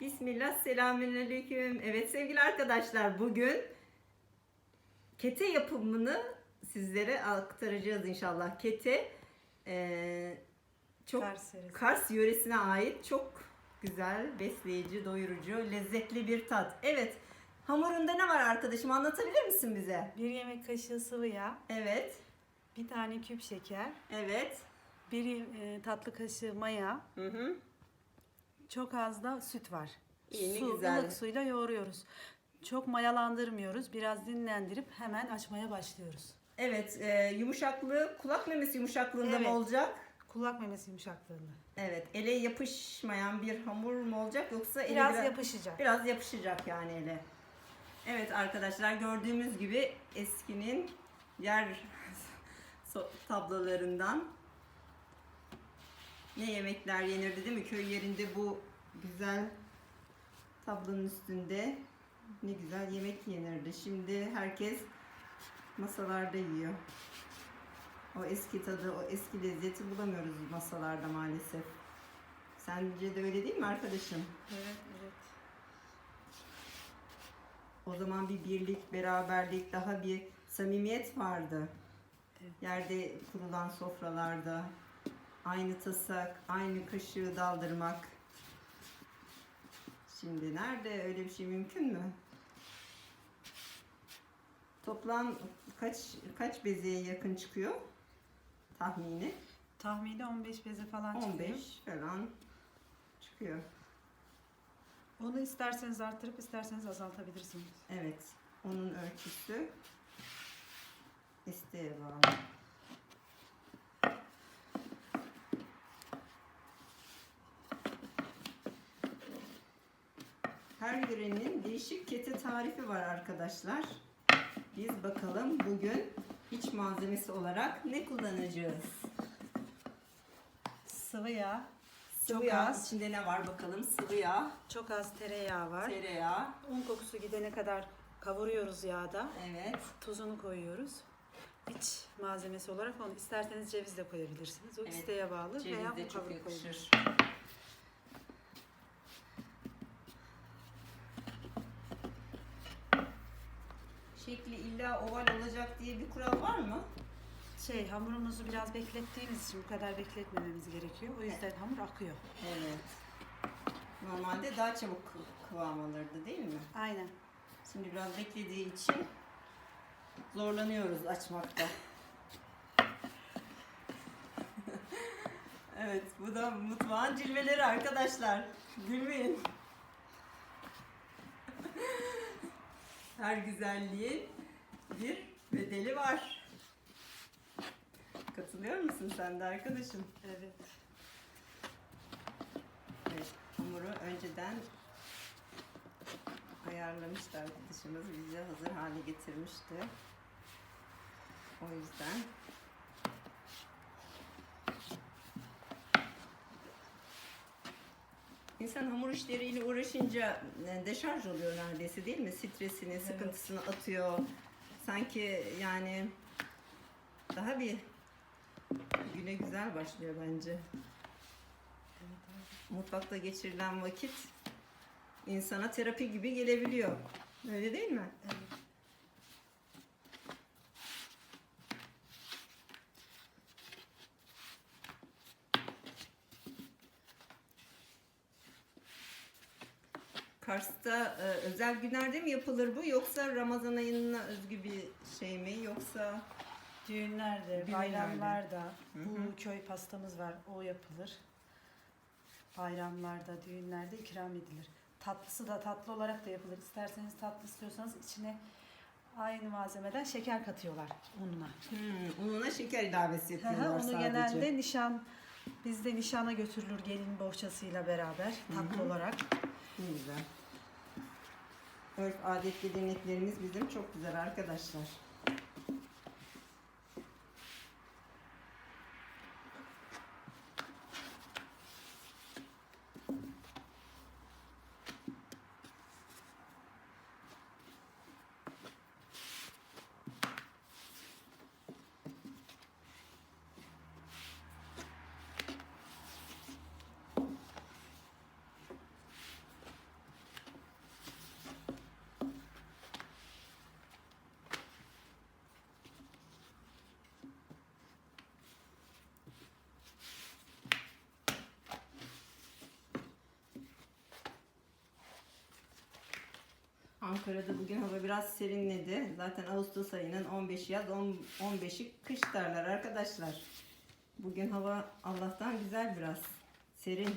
Bismillah, selamünaleyküm. Evet sevgili arkadaşlar, bugün kete yapımını sizlere aktaracağız inşallah. Kete eee, çok Kars. Kars yöresine ait çok güzel, besleyici, doyurucu, lezzetli bir tat. Evet, hamurunda ne var arkadaşım anlatabilir misin bize? Bir yemek kaşığı sıvı yağ, Evet, bir tane küp şeker, evet. bir e, tatlı kaşığı maya, Hı hı. Çok az da süt var. İyi, ne Su, güzel. ılık suyla yoğuruyoruz. Çok mayalandırmıyoruz. Biraz dinlendirip hemen açmaya başlıyoruz. Evet, e, yumuşaklığı kulak memesi yumuşaklığında Evet. mı olacak? Kulak memesi yumuşaklığında. Evet, ele yapışmayan bir hamur mu olacak yoksa ele Biraz yapışacak. Biraz yapışacak yani ele. Evet arkadaşlar gördüğümüz gibi eskinin yer so- tablolarından ne yemekler yenirdi değil mi? Köy yerinde bu güzel tablonun üstünde ne güzel yemek yenirdi. Şimdi herkes masalarda yiyor. O eski tadı, o eski lezzeti bulamıyoruz masalarda maalesef. Sence de öyle değil mi arkadaşım? Evet, evet. O zaman bir birlik, beraberlik, daha bir samimiyet vardı. Evet. Yerde kurulan sofralarda aynı tasak, aynı kaşığı daldırmak. Şimdi nerede öyle bir şey mümkün mü? Toplam kaç kaç bezeye yakın çıkıyor? Tahmini Tahmini 15 beze falan çıkıyor. 15 falan çıkıyor. Onu isterseniz arttırıp isterseniz azaltabilirsiniz. Evet, onun ölçüsü isteğe bağlı. Yörenin değişik kete tarifi var arkadaşlar. Biz bakalım bugün iç malzemesi olarak ne kullanacağız? Sıvı yağ, Sıvı Çok yağ az. içinde ne var bakalım? Sıvı yağ, çok az tereyağı var. tereyağı, Un kokusu gidene kadar kavuruyoruz yağda. evet. Tuzunu koyuyoruz. İç malzemesi olarak onu isterseniz ceviz de koyabilirsiniz. O Evet, isteğe bağlı Ceviz veya de çok koyabilirsiniz. yakışır. Şekli illa oval olacak diye bir kural var mı? Şey hamurumuzu biraz beklettiğimiz için bu kadar bekletmememiz gerekiyor. O yüzden hamur akıyor. Evet. Normalde daha çabuk kı- kıvam alırdı değil mi? Aynen. Şimdi biraz beklediği için zorlanıyoruz açmakta. evet, bu da mutfağın cilveleri arkadaşlar. Gülmeyin. Her güzelliğin bir bedeli var. Katılıyor musun sen de arkadaşım? Evet. Evet, hamuru önceden ayarlamıştı arkadaşımız. Bize hazır hale getirmişti. O yüzden İnsan hamur işleriyle uğraşınca e, deşarj oluyor neredeyse değil mi? Stresini, sıkıntısını atıyor. Sanki yani daha bir güne güzel başlıyor bence mutfakta geçirilen vakit insana terapi gibi gelebiliyor. Öyle değil mi? evet. Kars'ta e, özel günlerde mi yapılır bu yoksa Ramazan ayına özgü bir şey mi yoksa Düğünlerde, Düğünlerde. bayramlarda bu köy pastamız var. O yapılır. Bayramlarda, düğünlerde ikram edilir. Tatlısı da tatlı olarak da yapılır. İsterseniz tatlı istiyorsanız içine aynı malzemeden şeker katıyorlar ununa. hmm, ununa şeker ilavesi Hı hı, yapıyorlar Onu sadece. genelde nişan bizde nişana götürülür gelin bohçasıyla beraber tatlı olarak. Ne güzel. Örf adet geleneklerimiz bizim çok güzel arkadaşlar. Ankara'da bugün hava biraz serinledi. Zaten Ağustos ayının 15 yaz, 10 15'i kış derler arkadaşlar. Bugün hava Allah'tan güzel biraz. Serin.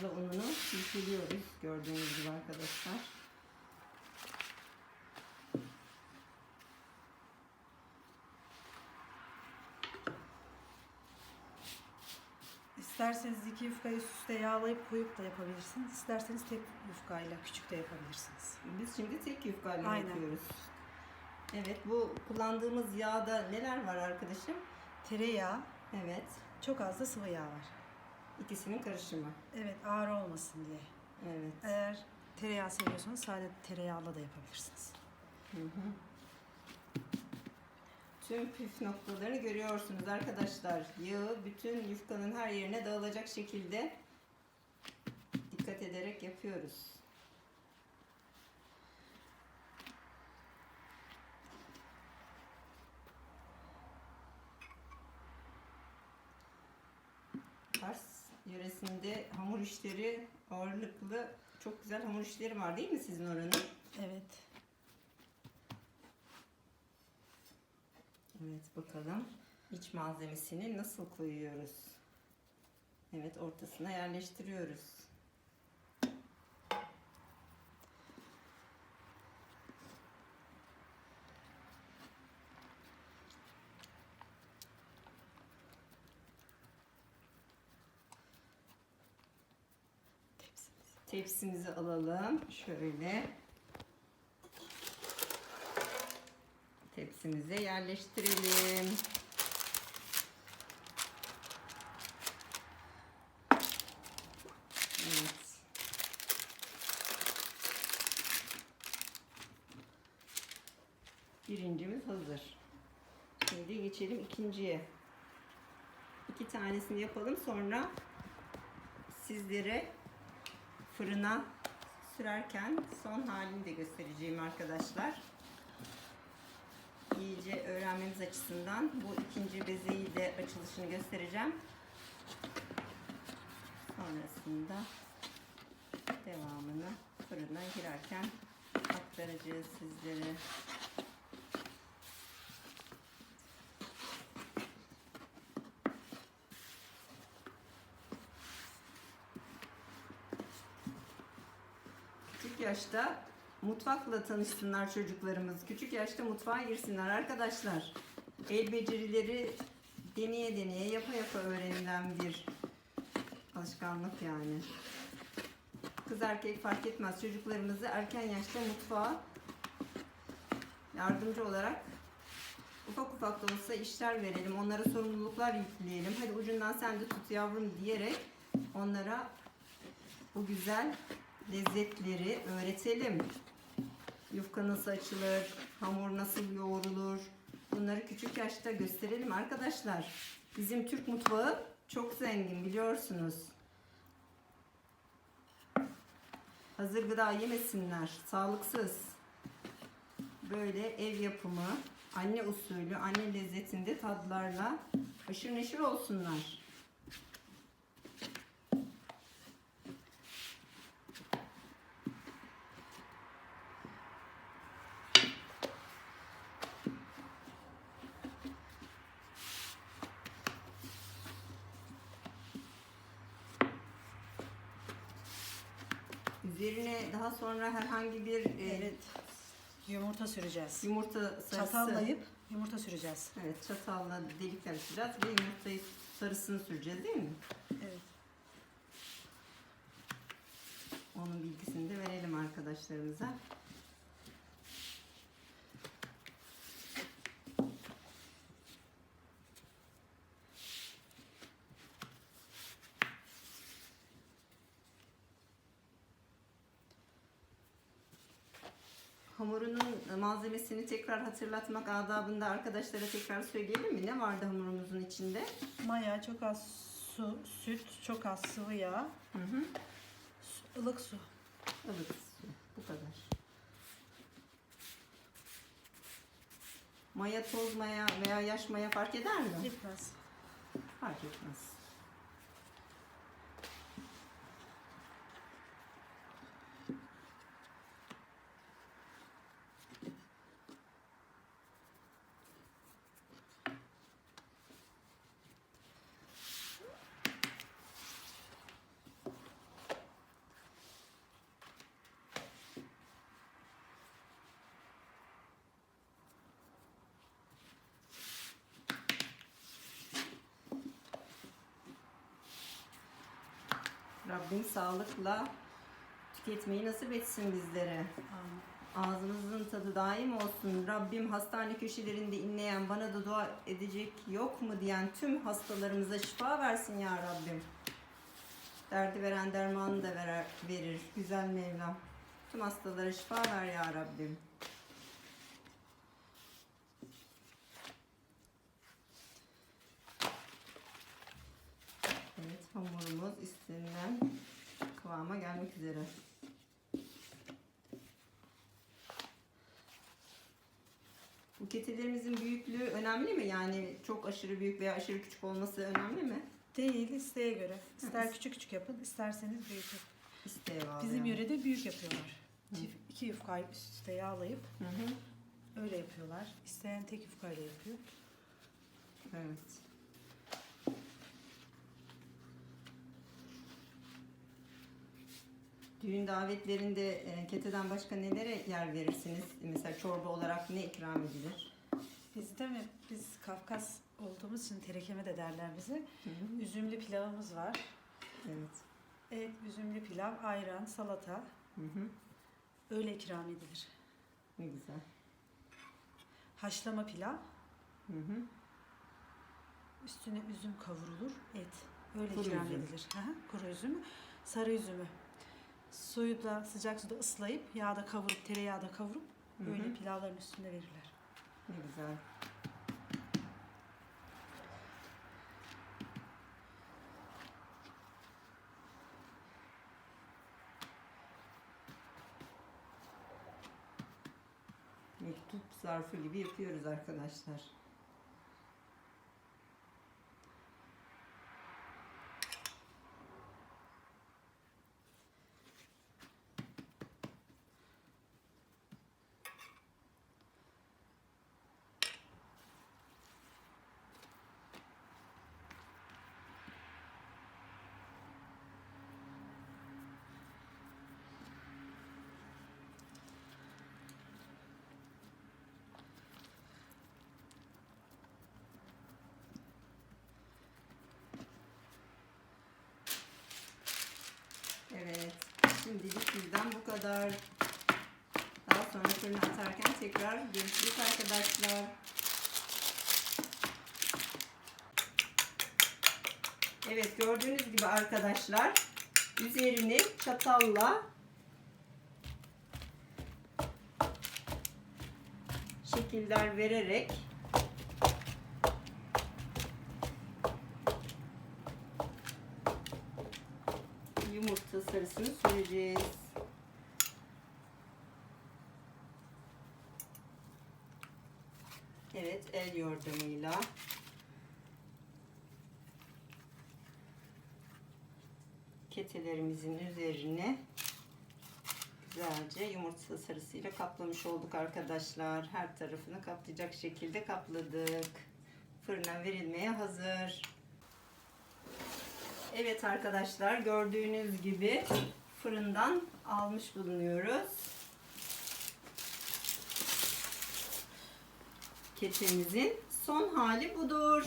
Fazla ununu silkeliyoruz gördüğünüz gibi arkadaşlar. İsterseniz iki yufkayı üst üste yağlayıp koyup da yapabilirsiniz. İsterseniz tek yufkayla küçük de yapabilirsiniz. Biz şimdi tek yufkayla Aynen. yapıyoruz. Evet bu kullandığımız yağda neler var arkadaşım? Tereyağı, Evet çok az da sıvı yağ var. İkisinin karışımı. Evet ağır olmasın diye. Evet. Eğer tereyağı seviyorsanız sade tereyağla da yapabilirsiniz. Hı hı. Tüm püf noktalarını görüyorsunuz arkadaşlar. Yağı bütün yufkanın her yerine dağılacak şekilde dikkat ederek yapıyoruz. Kars yöresinde hamur işleri ağırlıklı çok güzel hamur işleri var değil mi sizin oranın? Evet. Evet bakalım iç malzemesini nasıl koyuyoruz? Evet ortasına yerleştiriyoruz. Tepsimizi alalım. Şöyle. Tepsimize yerleştirelim. Evet. Birincimiz hazır. Şimdi geçelim ikinciye. İki tanesini yapalım sonra sizlere fırına sürerken son halini de göstereceğim arkadaşlar. İyice öğrenmemiz açısından bu ikinci bezeyi de açılışını göstereceğim. Sonrasında devamını fırına girerken aktaracağız sizlere. Küçük yaşta mutfakla tanışsınlar çocuklarımız. Küçük yaşta mutfağa girsinler arkadaşlar. El becerileri deneye deneye yapa yapa öğrenilen bir alışkanlık yani. Kız erkek fark etmez. Çocuklarımızı erken yaşta mutfağa yardımcı olarak ufak ufak da olsa işler verelim. Onlara sorumluluklar yükleyelim. Hadi ucundan sen de tut yavrum diyerek onlara bu güzel lezzetleri öğretelim. Yufka nasıl açılır, hamur nasıl yoğrulur. Bunları küçük yaşta gösterelim arkadaşlar. Bizim Türk mutfağı çok zengin biliyorsunuz. Hazır gıda yemesinler, sağlıksız. Böyle ev yapımı, anne usulü, anne lezzetinde tadlarla haşır neşir olsunlar. Üzerine daha sonra herhangi bir e, Evet. Yumurta süreceğiz. yumurta sarısı. Çatallayıp yumurta süreceğiz. Evet çatalla delikler açacağız ve yumurtayı sarısını süreceğiz değil mi? Evet. Onun bilgisini de verelim arkadaşlarımıza. Hamurunun malzemesini tekrar hatırlatmak adabında arkadaşlara tekrar söyleyelim mi? Ne vardı hamurumuzun içinde? Maya, çok az su, süt, çok az sıvı yağ, Hı hı. su- ılık su. Ilık su. Bu kadar. Maya, toz maya veya yaş maya fark eder mi? Gitmez. Fark etmez. Rabbim sağlıkla tüketmeyi nasip etsin bizlere. Ağzımızın tadı daim olsun. Rabbim hastane köşelerinde inleyen, bana da dua edecek yok mu diyen tüm hastalarımıza şifa versin ya Rabbim. Derdi veren dermanı da verer, verir. Güzel Mevlam. Tüm hastalara şifa ver ya Rabbim. Evet hamurumuz istenilen kıvama gelmek üzere. Bu ketelerimizin büyüklüğü önemli mi? Yani çok aşırı büyük veya aşırı küçük olması önemli mi? Değil isteğe göre. İster Hı. küçük küçük yapın, isterseniz büyük yapın. İsteğe bağlı. Bizim yani. yörede büyük yapıyorlar. Hı. Çift, iki yufkayı üst üste yağlayıp Hı hı. öyle yapıyorlar. İsteyen tek yufkayla yapıyor. Evet. Düğün davetlerinde e, keteden başka nelere yer verirsiniz? Mesela çorba olarak ne ikram edilir? Bizde mi? Biz Kafkas olduğumuz için terekeme de derler bize. Hı hı. Üzümlü pilavımız var. Evet. Et, üzümlü pilav, ayran, salata. Hı hı. Öyle ikram edilir. Ne güzel. Haşlama pilav. Hı hı. Üstüne üzüm kavrulur. Et. Öyle Kuru ikram üzüm. edilir. Hı hı, Kuru üzüm. Sarı üzümü. Suyu da sıcak suda ıslayıp yağda kavurup, tereyağda kavurup Hı hı. öyle pilavların üstünde verirler. Ne güzel. Mektup zarfı gibi yapıyoruz arkadaşlar. Evet. Şimdilik bizden bu kadar. Daha sonra fırına atarken tekrar görüşürüz arkadaşlar. Evet gördüğünüz gibi arkadaşlar üzerini çatalla şekiller vererek yumurta sarısını süreceğiz. Evet el yordamıyla ketelerimizin üzerine güzelce yumurta sarısıyla kaplamış olduk arkadaşlar. Her tarafını kaplayacak şekilde kapladık. Fırına verilmeye hazır. Evet arkadaşlar gördüğünüz gibi fırından almış bulunuyoruz. Ketemizin son hali budur.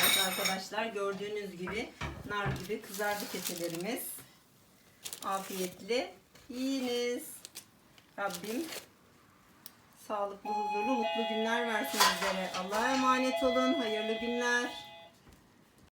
Evet arkadaşlar gördüğünüz gibi nar gibi kızardı ketelerimiz. Afiyetli yiyiniz. Rabbim sağlıklı, huzurlu, mutlu günler versin bizlere. Allah'a emanet olun. Hayırlı günler.